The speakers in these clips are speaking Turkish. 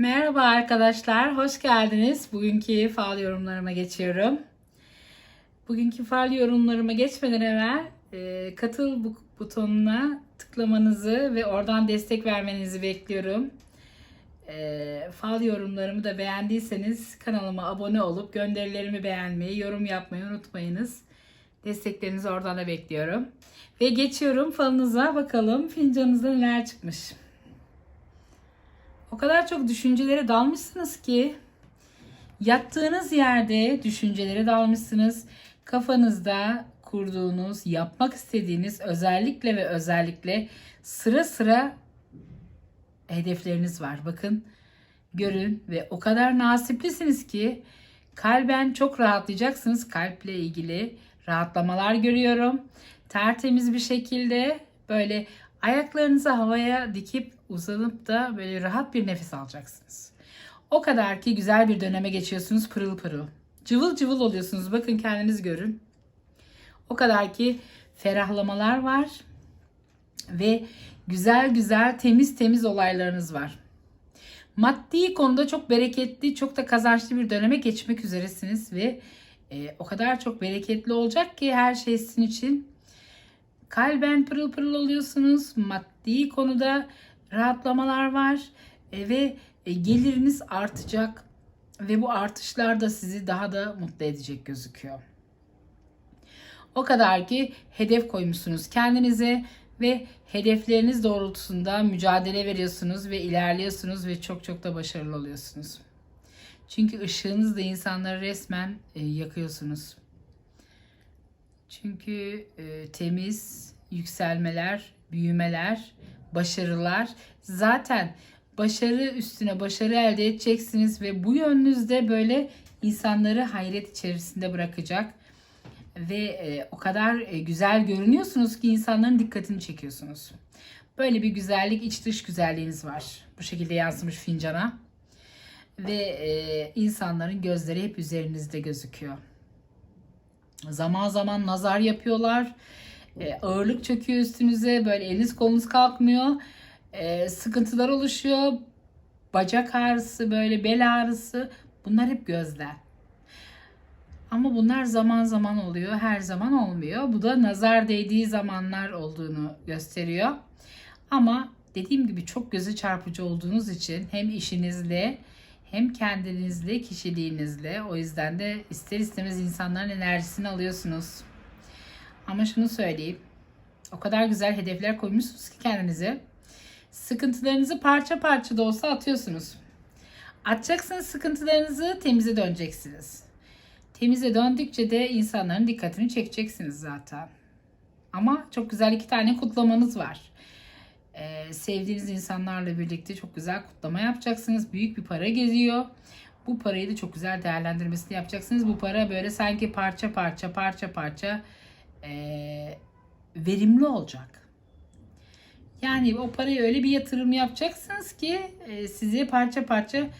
Merhaba arkadaşlar, hoş geldiniz. Bugünkü fal yorumlarıma geçiyorum. Bugünkü fal yorumlarıma geçmeden evvel e, katıl bu- butonuna tıklamanızı ve oradan destek vermenizi bekliyorum. E, fal yorumlarımı da beğendiyseniz kanalıma abone olup gönderilerimi beğenmeyi, yorum yapmayı unutmayınız. Desteklerinizi oradan da bekliyorum. Ve geçiyorum falınıza bakalım fincanınızda neler çıkmış. O kadar çok düşüncelere dalmışsınız ki yattığınız yerde düşüncelere dalmışsınız. Kafanızda kurduğunuz, yapmak istediğiniz özellikle ve özellikle sıra sıra hedefleriniz var. Bakın görün ve o kadar nasiplisiniz ki kalben çok rahatlayacaksınız. Kalple ilgili rahatlamalar görüyorum. Tertemiz bir şekilde böyle ayaklarınızı havaya dikip uzanıp da böyle rahat bir nefes alacaksınız. O kadar ki güzel bir döneme geçiyorsunuz pırıl pırıl. Cıvıl cıvıl oluyorsunuz. Bakın kendiniz görün. O kadar ki ferahlamalar var ve güzel güzel temiz temiz olaylarınız var. Maddi konuda çok bereketli, çok da kazançlı bir döneme geçmek üzeresiniz ve e, o kadar çok bereketli olacak ki her şey sizin için. Kalben pırıl pırıl oluyorsunuz. Maddi konuda rahatlamalar var E, ve e, geliriniz artacak ve bu artışlar da sizi daha da mutlu edecek gözüküyor. O kadar ki hedef koymuşsunuz kendinize ve hedefleriniz doğrultusunda mücadele veriyorsunuz ve ilerliyorsunuz ve çok çok da başarılı oluyorsunuz. Çünkü ışığınızla insanları resmen e, yakıyorsunuz. Çünkü e, temiz yükselmeler, büyümeler, başarılar zaten başarı üstüne başarı elde edeceksiniz ve bu yönünüzde böyle insanları hayret içerisinde bırakacak ve e, o kadar e, güzel görünüyorsunuz ki insanların dikkatini çekiyorsunuz. Böyle bir güzellik, iç dış güzelliğiniz var. Bu şekilde yansımış fincana. Ve e, insanların gözleri hep üzerinizde gözüküyor. Zaman zaman nazar yapıyorlar. E, ağırlık çöküyor üstünüze. Böyle eliniz kolunuz kalkmıyor. E, sıkıntılar oluşuyor. Bacak ağrısı, böyle bel ağrısı. Bunlar hep gözler. Ama bunlar zaman zaman oluyor, her zaman olmuyor. Bu da nazar değdiği zamanlar olduğunu gösteriyor. Ama dediğim gibi çok göze çarpıcı olduğunuz için hem işinizle hem kendinizle, kişiliğinizle o yüzden de ister istemez insanların enerjisini alıyorsunuz. Ama şunu söyleyeyim. O kadar güzel hedefler koymuşsunuz ki kendinize. Sıkıntılarınızı parça parça da olsa atıyorsunuz. Atacaksınız sıkıntılarınızı temize döneceksiniz. Temize döndükçe de insanların dikkatini çekeceksiniz zaten. Ama çok güzel iki tane kutlamanız var. Sevdiğiniz insanlarla birlikte çok güzel kutlama yapacaksınız. Büyük bir para geziyor. Bu parayı da çok güzel değerlendirmesini yapacaksınız. Bu para böyle sanki parça parça parça parça ee, verimli olacak. Yani o parayı öyle bir yatırım yapacaksınız ki e, size parça parça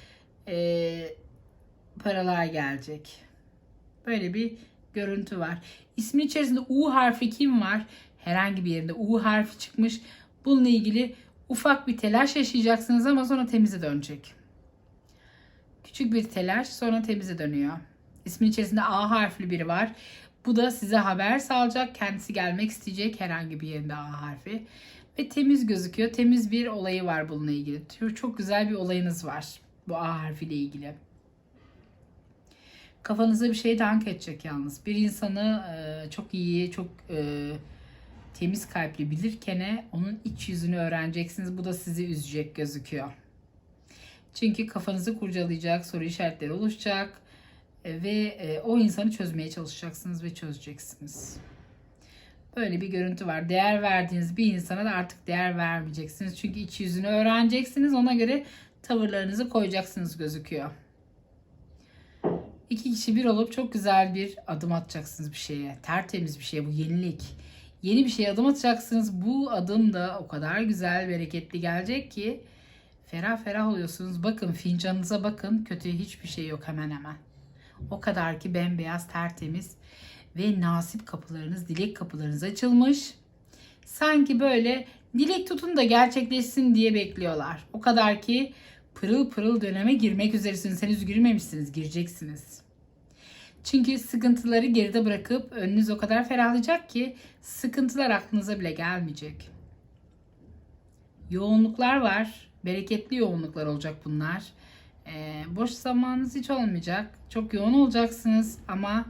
e, paralar gelecek. Böyle bir görüntü var. İsmin içerisinde U harfi kim var? Herhangi bir yerinde U harfi çıkmış. Bununla ilgili ufak bir telaş yaşayacaksınız ama sonra temize dönecek. Küçük bir telaş sonra temize dönüyor. İsmin içerisinde A harfli biri var. Bu da size haber sağlayacak. Kendisi gelmek isteyecek herhangi bir yerinde A harfi. Ve temiz gözüküyor. Temiz bir olayı var bununla ilgili. Çok güzel bir olayınız var bu A harfiyle ilgili. Kafanıza bir şey dank edecek yalnız. Bir insanı e, çok iyi, çok e, temiz kalpli bilirkene onun iç yüzünü öğreneceksiniz. Bu da sizi üzecek gözüküyor. Çünkü kafanızı kurcalayacak, soru işaretleri oluşacak e, ve e, o insanı çözmeye çalışacaksınız ve çözeceksiniz. Böyle bir görüntü var. Değer verdiğiniz bir insana da artık değer vermeyeceksiniz. Çünkü iç yüzünü öğreneceksiniz. Ona göre tavırlarınızı koyacaksınız gözüküyor. İki kişi bir olup çok güzel bir adım atacaksınız bir şeye. Tertemiz bir şey bu yenilik. Yeni bir şeye adım atacaksınız. Bu adım da o kadar güzel, bereketli gelecek ki ferah ferah oluyorsunuz. Bakın fincanınıza bakın. Kötü hiçbir şey yok hemen hemen. O kadar ki bembeyaz, tertemiz ve nasip kapılarınız, dilek kapılarınız açılmış. Sanki böyle dilek tutun da gerçekleşsin diye bekliyorlar. O kadar ki pırıl pırıl döneme girmek üzeresiniz. Henüz girmemişsiniz, gireceksiniz. Çünkü sıkıntıları geride bırakıp önünüz o kadar ferahlayacak ki sıkıntılar aklınıza bile gelmeyecek. Yoğunluklar var. Bereketli yoğunluklar olacak bunlar. Ee, boş zamanınız hiç olmayacak. Çok yoğun olacaksınız ama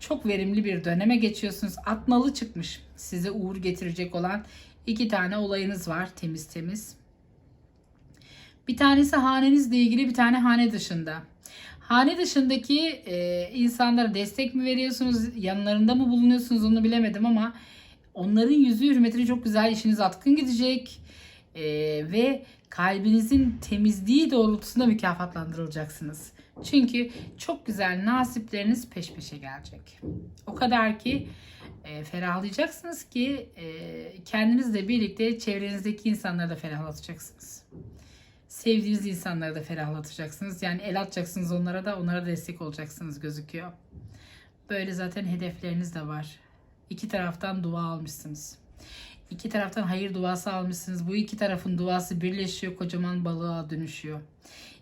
çok verimli bir döneme geçiyorsunuz. Atnalı çıkmış size uğur getirecek olan iki tane olayınız var temiz temiz. Bir tanesi hanenizle ilgili bir tane hane dışında. Hane dışındaki e, insanlara destek mi veriyorsunuz, yanlarında mı bulunuyorsunuz onu bilemedim ama onların yüzü hürmetine çok güzel işiniz atkın gidecek E, ve kalbinizin temizliği doğrultusunda mükafatlandırılacaksınız. Çünkü çok güzel nasipleriniz peş peşe gelecek. O kadar ki e, ferahlayacaksınız ki e, kendinizle birlikte çevrenizdeki insanları da ferahlatacaksınız sevdiğiniz insanları da ferahlatacaksınız. Yani el atacaksınız onlara da onlara destek olacaksınız gözüküyor. Böyle zaten hedefleriniz de var. İki taraftan dua almışsınız. İki taraftan hayır duası almışsınız. Bu iki tarafın duası birleşiyor, kocaman balığa dönüşüyor.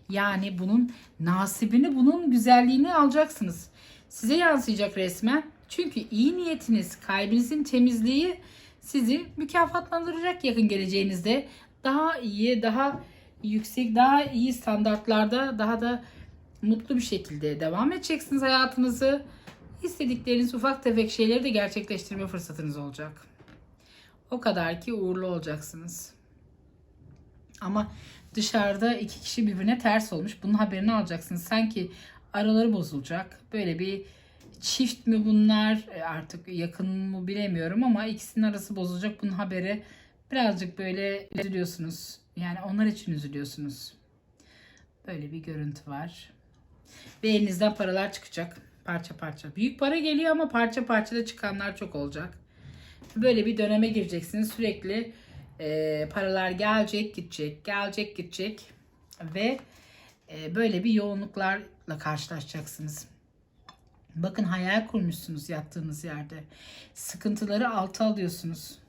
Yani bunun nasibini, bunun güzelliğini alacaksınız. Size yansıyacak resmen. Çünkü iyi niyetiniz, kalbinizin temizliği sizi mükafatlandıracak yakın geleceğinizde. Daha iyi, daha yüksek, daha iyi standartlarda daha da mutlu bir şekilde devam edeceksiniz hayatınızı. İstedikleriniz ufak tefek şeyleri de gerçekleştirme fırsatınız olacak. O kadar ki uğurlu olacaksınız. Ama dışarıda iki kişi birbirine ters olmuş. Bunun haberini alacaksınız. Sanki araları bozulacak. Böyle bir çift mi bunlar E, artık yakın mı bilemiyorum ama ikisinin arası bozulacak. Bunun haberi birazcık böyle üzülüyorsunuz. Yani onlar için üzülüyorsunuz. Böyle bir görüntü var. Ve elinizden paralar çıkacak. Parça parça. Büyük para geliyor ama parça parça da çıkanlar çok olacak. Böyle bir döneme gireceksiniz. Sürekli e, paralar gelecek gidecek. Gelecek gidecek. Ve e, böyle bir yoğunluklarla karşılaşacaksınız. Bakın hayal kurmuşsunuz yattığınız yerde. Sıkıntıları alta alıyorsunuz.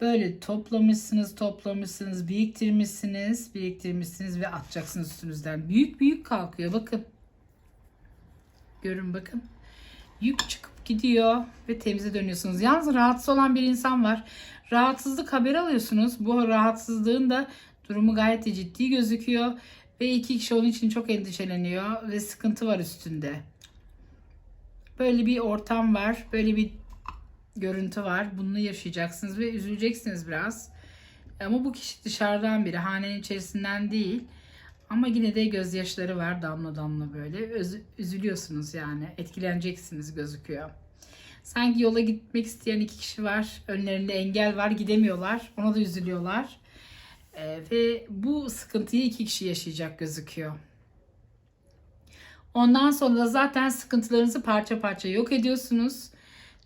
Böyle toplamışsınız, toplamışsınız, biriktirmişsiniz, biriktirmişsiniz ve atacaksınız üstünüzden. Büyük büyük kalkıyor. Bakın. Görün bakın. Yük çıkıp gidiyor ve temize dönüyorsunuz. Yalnız rahatsız olan bir insan var. Rahatsızlık haberi alıyorsunuz. Bu rahatsızlığın da durumu gayet de ciddi gözüküyor. Ve iki kişi onun için çok endişeleniyor ve sıkıntı var üstünde. Böyle bir ortam var. Böyle bir görüntü var. Bunu yaşayacaksınız ve üzüleceksiniz biraz. Ama bu kişi dışarıdan biri. Hanenin içerisinden değil. Ama yine de gözyaşları var damla damla böyle. Öz- üzülüyorsunuz yani. Etkileneceksiniz gözüküyor. Sanki yola gitmek isteyen iki kişi var. Önlerinde engel var. Gidemiyorlar. Ona da üzülüyorlar. Ee, ve bu sıkıntıyı iki kişi yaşayacak gözüküyor. Ondan sonra zaten sıkıntılarınızı parça parça yok ediyorsunuz.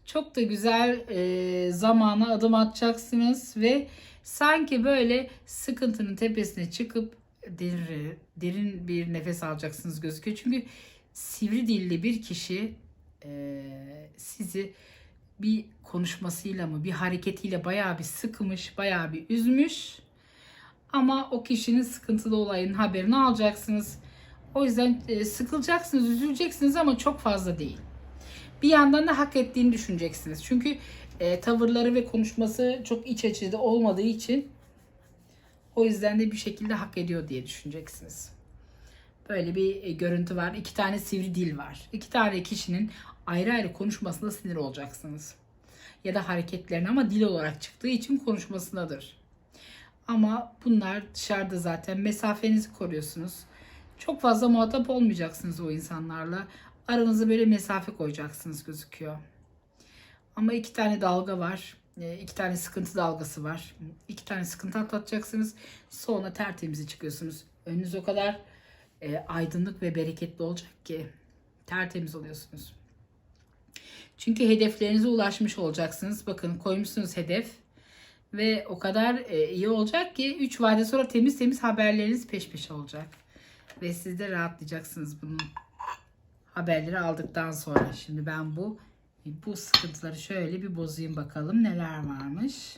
Çok da güzel e, zamana adım atacaksınız ve sanki böyle sıkıntının tepesine çıkıp derin, derin bir nefes alacaksınız gözüküyor. Çünkü sivri dilli bir kişi e, sizi bir konuşmasıyla mı bir hareketiyle bayağı bir sıkmış, bayağı bir üzmüş. Ama o kişinin sıkıntılı olayın haberini alacaksınız. O yüzden e, sıkılacaksınız, üzüleceksiniz ama çok fazla değil. Bir yandan da hak ettiğini düşüneceksiniz. Çünkü e, tavırları ve konuşması çok iç açıcı olmadığı için o yüzden de bir şekilde hak ediyor diye düşüneceksiniz. Böyle bir e, görüntü var. İki tane sivri dil var. İki tane kişinin ayrı ayrı konuşmasında sinir olacaksınız. Ya da hareketlerine ama dil olarak çıktığı için konuşmasındadır. Ama bunlar dışarıda zaten mesafenizi koruyorsunuz. Çok fazla muhatap olmayacaksınız o insanlarla. Aranıza böyle mesafe koyacaksınız gözüküyor. Ama iki tane dalga var. E, iki tane sıkıntı dalgası var. İki tane sıkıntı atlatacaksınız. Sonra tertemize çıkıyorsunuz. Önünüz o kadar e, aydınlık ve bereketli olacak ki. Tertemiz oluyorsunuz. Çünkü hedeflerinize ulaşmış olacaksınız. Bakın koymuşsunuz hedef. Ve o kadar e, iyi olacak ki 3 vade sonra temiz temiz haberleriniz peş peşe olacak. Ve siz de rahatlayacaksınız bunun haberleri aldıktan sonra. Şimdi ben bu bu sıkıntıları şöyle bir bozayım bakalım neler varmış.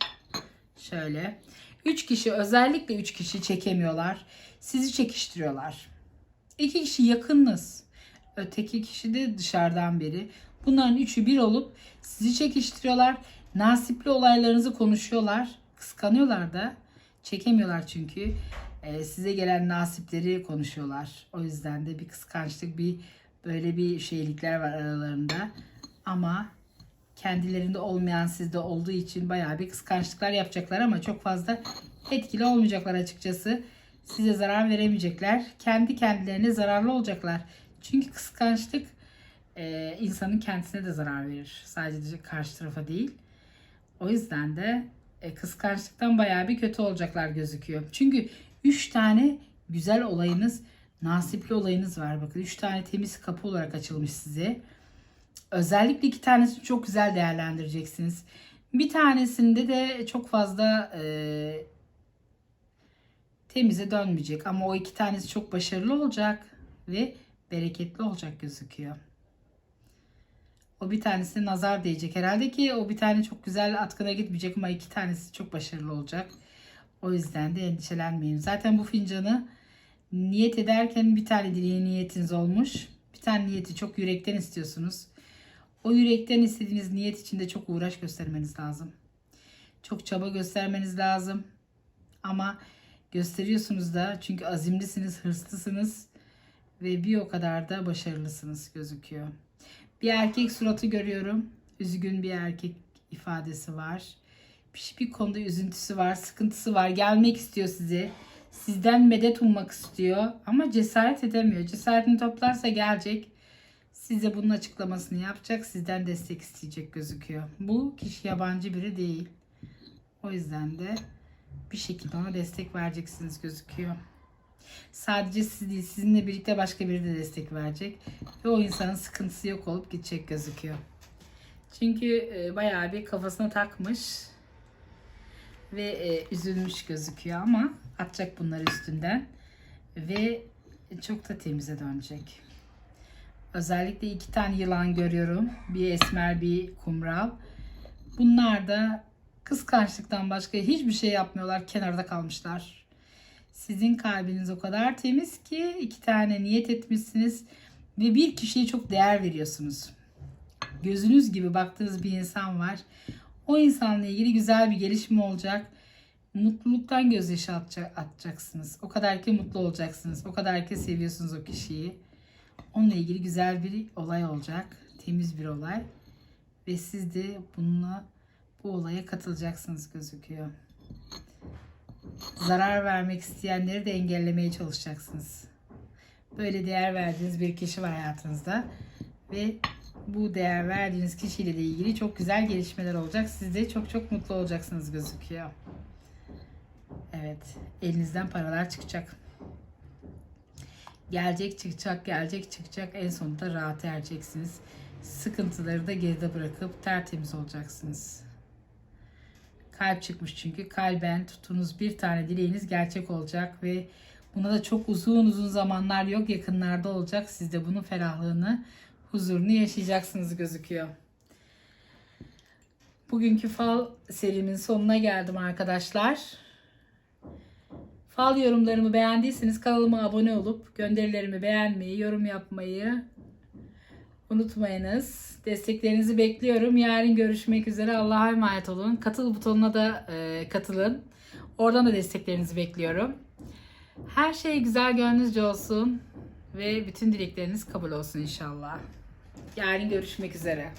Şöyle. 3 kişi özellikle 3 kişi çekemiyorlar. Sizi çekiştiriyorlar. 2 kişi yakınınız. Öteki kişi de dışarıdan biri. Bunların üçü bir olup sizi çekiştiriyorlar. Nasipli olaylarınızı konuşuyorlar. Kıskanıyorlar da. Çekemiyorlar çünkü. Ee, size gelen nasipleri konuşuyorlar. O yüzden de bir kıskançlık, bir böyle bir şeylikler var aralarında. Ama kendilerinde olmayan sizde olduğu için bayağı bir kıskançlıklar yapacaklar ama çok fazla etkili olmayacaklar açıkçası. Size zarar veremeyecekler. Kendi kendilerine zararlı olacaklar. Çünkü kıskançlık e, insanın kendisine de zarar verir. Sadece karşı tarafa değil. O yüzden de e, kıskançlıktan bayağı bir kötü olacaklar gözüküyor. Çünkü 3 tane güzel olayınız, nasipli olayınız var. Bakın 3 tane temiz kapı olarak açılmış size. Özellikle iki tanesini çok güzel değerlendireceksiniz. Bir tanesinde de çok fazla e, temize dönmeyecek. Ama o iki tanesi çok başarılı olacak ve bereketli olacak gözüküyor. O bir tanesine nazar değecek herhalde ki o bir tane çok güzel atkına gitmeyecek ama iki tanesi çok başarılı olacak. O yüzden de endişelenmeyin. Zaten bu fincanı niyet ederken bir tane dileği niyetiniz olmuş. Bir tane niyeti çok yürekten istiyorsunuz. O yürekten istediğiniz niyet için de çok uğraş göstermeniz lazım. Çok çaba göstermeniz lazım. Ama gösteriyorsunuz da çünkü azimlisiniz, hırslısınız ve bir o kadar da başarılısınız gözüküyor. Bir erkek suratı görüyorum. Üzgün bir erkek ifadesi var. Bir, bir konuda üzüntüsü var, sıkıntısı var. Gelmek istiyor size. Sizden medet ummak istiyor ama cesaret edemiyor. Cesaretini toplarsa gelecek. Size bunun açıklamasını yapacak. Sizden destek isteyecek gözüküyor. Bu kişi yabancı biri değil. O yüzden de bir şekilde ona destek vereceksiniz gözüküyor. Sadece siz değil, sizinle birlikte başka biri de destek verecek. Ve o insanın sıkıntısı yok olup gidecek gözüküyor. Çünkü e, bayağı bir kafasına takmış ve e, üzülmüş gözüküyor ama atacak bunları üstünden ve çok da temize dönecek. Özellikle iki tane yılan görüyorum. Bir esmer bir kumral. Bunlar da kıskançlıktan başka hiçbir şey yapmıyorlar. Kenarda kalmışlar. Sizin kalbiniz o kadar temiz ki iki tane niyet etmişsiniz ve bir kişiye çok değer veriyorsunuz. Gözünüz gibi baktığınız bir insan var. O insanla ilgili güzel bir gelişme olacak. Mutluluktan gözyaşı atacak, atacaksınız. O kadar ki mutlu olacaksınız. O kadar ki seviyorsunuz o kişiyi. Onunla ilgili güzel bir olay olacak. Temiz bir olay. Ve siz de bununla bu olaya katılacaksınız gözüküyor. Zarar vermek isteyenleri de engellemeye çalışacaksınız. Böyle değer verdiğiniz bir kişi var hayatınızda. Ve bu değer verdiğiniz kişiyle de ilgili çok güzel gelişmeler olacak. Siz de çok çok mutlu olacaksınız gözüküyor. Evet. Elinizden paralar çıkacak. Gelecek çıkacak, gelecek çıkacak. En sonunda rahat ereceksiniz. Sıkıntıları da geride bırakıp tertemiz olacaksınız. Kalp çıkmış çünkü kalben tutunuz bir tane dileğiniz gerçek olacak ve buna da çok uzun uzun zamanlar yok yakınlarda olacak. Siz de bunun ferahlığını, huzurunu yaşayacaksınız gözüküyor. Bugünkü fal serimin sonuna geldim arkadaşlar. Fal yorumlarımı beğendiyseniz kanalıma abone olup gönderilerimi beğenmeyi, yorum yapmayı unutmayınız. Desteklerinizi bekliyorum. Yarın görüşmek üzere. Allah'a emanet olun. Katıl butonuna da e, katılın. Oradan da desteklerinizi bekliyorum. Her şey güzel gönlünüzce olsun ve bütün dilekleriniz kabul olsun inşallah. Yarın görüşmek üzere.